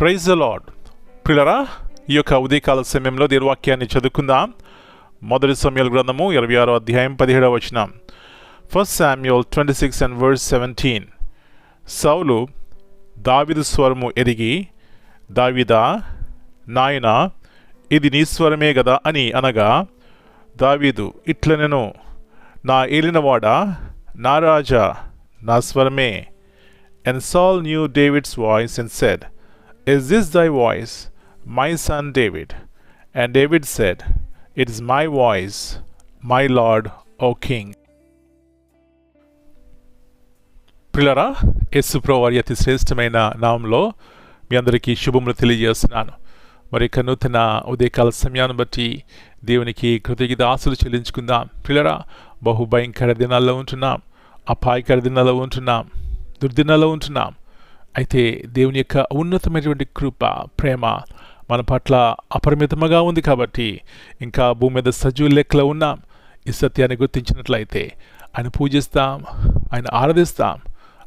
Praise the lord పిల్లరా ఈ యొక్క ఉదయకాల సమయంలో దేని చదువుకుందాం. మొదటి సమయాల గ్రంథము ఇరవై ఆరో అధ్యాయం పదిహేడవ వచనం. First Samuel twenty six and verse seventeen సౌలు దావిదు స్వరము ఎరిగి దావిదా నాయన ఇది నీ స్వరమే కదా అని అనగా దావీదు ఇట్లనెను నా ఏలినవాడ? నా రాజా నా స్వరమే. And Saul knew David's voice and said Is this thy voice, my son David? And David said, It is my voice, my Lord, O King. పిల్లరా యేసుప్రభు అతి శ్రేష్టమైన నామంలో మీ అందరికీ శుభములు తెలియజేస్తున్నాను మరి ఇక నూతన ఉదయకాల సమయాన్ని బట్టి దేవునికి కృతజ్ఞత ఆశలు చెల్లించుకుందాం పిల్లరా బహుభయంకర దినాల్లో ఉంటున్నాం అపాయకర దినాల్లో ఉంటున్నాం దుర్దినాల్లో ఉంటున్నాం అయితే దేవుని యొక్క ఉన్నతమైనటువంటి కృప ప్రేమ మన పట్ల అపరిమితముగా ఉంది కాబట్టి ఇంకా భూమి మీద సజీవ లెక్కలో ఉన్నాం. ఈ సత్యాన్ని గుర్తించినట్లయితే ఆయన పూజిస్తాం ఆయన ఆరాధిస్తాం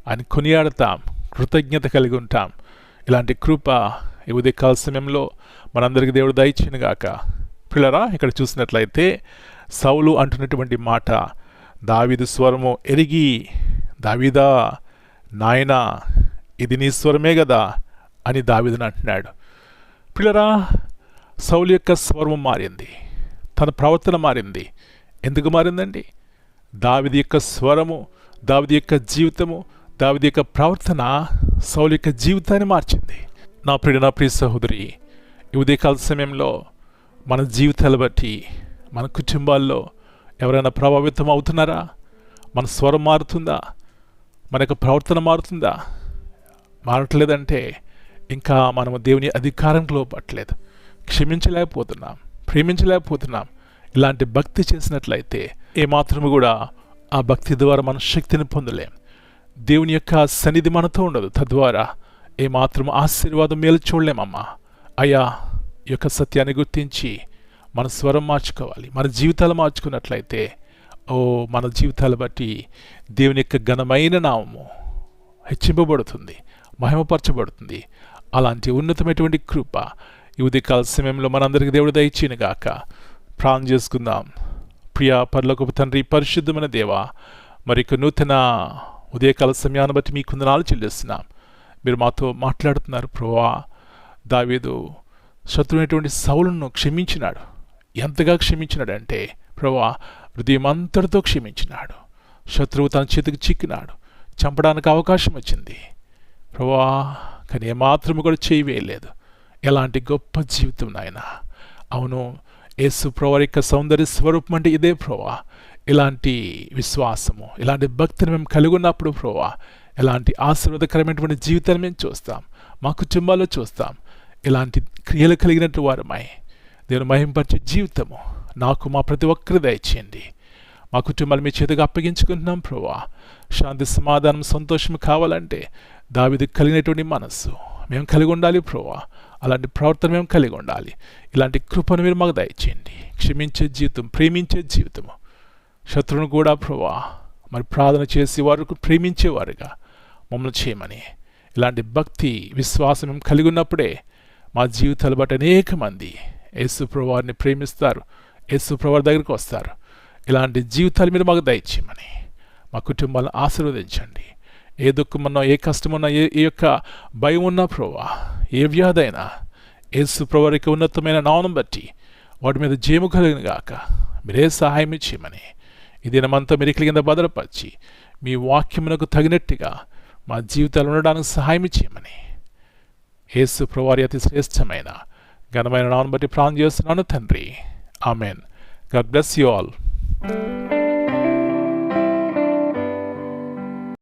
ఆయన కొనియాడతాం కృతజ్ఞత కలిగి ఉంటాం. ఇలాంటి కృప ఈ ఉదయకాల సమయంలో మనందరికీ దేవుడు దయచినగాక పిల్లరా ఇక్కడ చూసినట్లయితే సౌలు అంటున్నటువంటి మాట దావీదు స్వరము ఎరిగి దావీదా నాయనా ఇది నీ స్వరమే కదా అని దావిదని అంటున్నాడు. పిల్లరా సౌలు యొక్క స్వరం మారింది. తన ప్రవర్తన మారింది. ఎందుకు మారిందండి? దావిది యొక్క స్వరము దావిది యొక్క జీవితము దావిది యొక్క ప్రవర్తన సౌలు యొక్క జీవితాన్ని మార్చింది. నా ప్రియ నా ప్రియ సహోదరి ఉదయకాల సమయంలో మన జీవితాలు బట్టి మన కుటుంబాల్లో ఎవరైనా ప్రభావితం అవుతున్నారా? మన స్వరం మారుతుందా? మన యొక్క ప్రవర్తన మారుతుందా? మారట్లేదంటే ఇంకా మనము దేవుని అధికారంలో పట్టలేదు. క్షమించలేకపోతున్నాం ప్రేమించలేకపోతున్నాం. ఇలాంటి భక్తి చేసినట్లయితే ఏమాత్రము కూడా ఆ భక్తి ద్వారా మన శక్తిని పొందలేం. దేవుని యొక్క సన్నిధి మనతో ఉండదు. తద్వారా ఏమాత్రం ఆశీర్వాదం మేలు చూడలేమమ్మా. అయ్యా ఈ యొక్క సత్యాన్ని గుర్తించి మన స్వరం మార్చుకోవాలి. మన జీవితాలు మార్చుకున్నట్లయితే ఓ మన జీవితాలు బట్టి దేవుని యొక్క ఘనమైన నామము హెచ్చింపబడుతుంది. మహిమపరచబడుతుంది. అలాంటి ఉన్నతమైనటువంటి కృప ఈ ఉదయకాల సమయంలో మనందరికీ దేవుడు దయచిన గాక. ప్రాణం చేసుకుందాం. ప్రియా పర్లోకపు తండ్రి పరిశుద్ధమైన దేవ మరి నూతన ఉదయకాల సమయాన్ని బట్టి మీ కుందనాలు చెల్లిస్తున్నాం. మీరు మాతో మాట్లాడుతున్నారు ప్రభా దావేదు శత్రువైనటువంటి సౌలను క్షమించినాడు. ఎంతగా క్షమించినాడంటే ప్రభా హృదయం అంతటితో క్షమించినాడు. శత్రువు తన చేతికి చిక్కినాడు. చంపడానికి అవకాశం వచ్చింది. ప్రభా కానీ ఏమాత్రం కూడా చేయవేయలేదు. ఎలాంటి గొప్ప జీవితం నాయన. అవును యేసు ప్రభు యొక్క సౌందర్య స్వరూపం అంటే ఇదే ప్రభా. ఇలాంటి విశ్వాసము ఇలాంటి భక్తిని మేము కలిగి ఉన్నప్పుడు ప్రభా ఎలాంటి ఆశీర్వాదకరమైనటువంటి జీవితాన్ని మేము చూస్తాం మా కుటుంబాల్లో చూస్తాం. ఇలాంటి క్రియలు కలిగినట్టు వారమై నేను మహింపరిచే జీవితము నాకు మా ప్రతి ఒక్కరి దయచేయండి మా కుటుంబాలు మీ చేతిగా అప్పగించుకుంటున్నాం ప్రభా. శాంతి సమాధానం సంతోషం కావాలంటే దావిది కలిగినటువంటి మనస్సు. మేము కలిగి ఉండాలి ప్రభా అలాంటి ప్రవర్తన మేము కలిగి ఉండాలి. ఇలాంటి కృపను మీరు మాకు దయచేయండి. క్షమించే జీవితం ప్రేమించే జీవితము. శత్రువును కూడా ప్రభా మరి ప్రార్థన చేసి వారికి ప్రేమించేవారుగా మమ్మల్ని చేయమని. ఇలాంటి భక్తి విశ్వాసం మేము కలిగి ఉన్నప్పుడే మా జీవితాలు బట్టి అనేక మంది యేసుప్రభువారిని ప్రేమిస్తారు యేసుప్రభువారి దగ్గరికి వస్తారు. ఇలాంటి జీవితాలు మీరు మాకు దయచేయమని మా కుటుంబాలను ఆశీర్వదించండి. ఏ దుఃఖమున్నా ఏ కష్టమున్నా ఏ ఏ యొక్క భయం ఉన్నా ప్రభా ఏ వ్యాధైనా ఏసు ప్రభువారికి ఉన్నతమైన నామం బట్టి వాటి మీద జేము కలిగిన గాక మీరే సహాయం చేయమని ఈ దినమంతా మీరు కింద భద్రపరిచి మీ వాక్యమునకు తగినట్టుగా మా జీవితాలు ఉండడానికి సహాయం చేయమని యేసు ప్రవారి అతి శ్రేష్టమైన ఘనమైన నామం బట్టి ప్రాణం చేస్తున్నాను తండ్రి. Amen. God bless you all.